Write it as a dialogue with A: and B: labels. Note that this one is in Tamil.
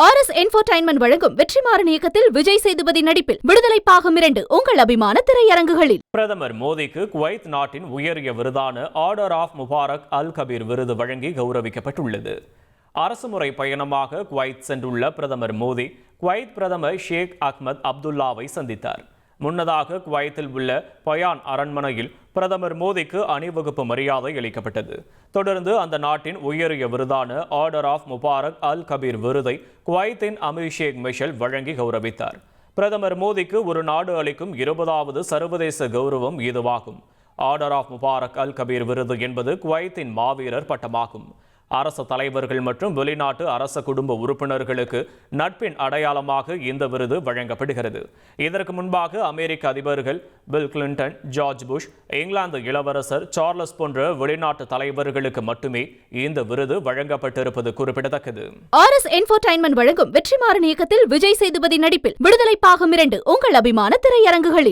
A: ஆர் எஸ் என்டர்டைன்மெண்ட் வழங்கும் வெற்றிமாறன் இயக்கத்தில் விஜய் சேதுபதி நடிப்பில் விடுதலை பாகம் இரண்டு உங்கள் அபிமான திரையரங்குகளில்.
B: பிரதமர் மோடிக்கு குவைத் நாட்டின் உயரிய விருதான Order of Mubarak Al Kabeer விருது வழங்கி கௌரவிக்கப்பட்டுள்ளது. அரசுமுறை பயணமாக குவைத் சென்றுள்ள பிரதமர் மோடி குவைத் பிரதமர் ஷேக் அஹ்மத் அப்துல்லாவை சந்தித்தார். முன்னதாக குவைத்தில் உள்ள பயான் அரண்மனையில் பிரதமர் மோடிக்கு அணிவகுப்பு மரியாதை அளிக்கப்பட்டது. தொடர்ந்து அந்த நாட்டின் உயரிய விருதான Order of Mubarak Al Kabeer விருதை குவைத்தின் அமிஷேக் மிஷல் வழங்கி கௌரவித்தார். பிரதமர் மோடிக்கு ஒரு நாடு அளிக்கும் இருபதாவது சர்வதேச கௌரவம் இதுவாகும். Order of Mubarak Al Kabeer விருது என்பது குவைத்தின் மாவீரர் பட்டமாகும். அரசு தலைவர்கள் மற்றும் வெளிநாட்டு அரச குடும்ப உறுப்பினர்களுக்கு நட்பின் அடையாளமாக இந்த விருது வழங்கப்படுகிறது. இதற்கு முன்பாக அமெரிக்க அதிபர்கள் Bill Clinton George Bush England இளவரசர் சார்லஸ் போன்ற வெளிநாட்டு தலைவர்களுக்கு மட்டுமே இந்த விருது வழங்கப்பட்டிருப்பது குறிப்பிடத்தக்கது.
A: ஆர் எஸ் என்டர்டைன்மெண்ட் வழங்கும் வெற்றிமாறன் இயக்கத்தில் விஜய் சேதுபதி நடிப்பில் விடுதலை பாகம் இரண்டு உங்கள் அபிமான திரையரங்குகளில்.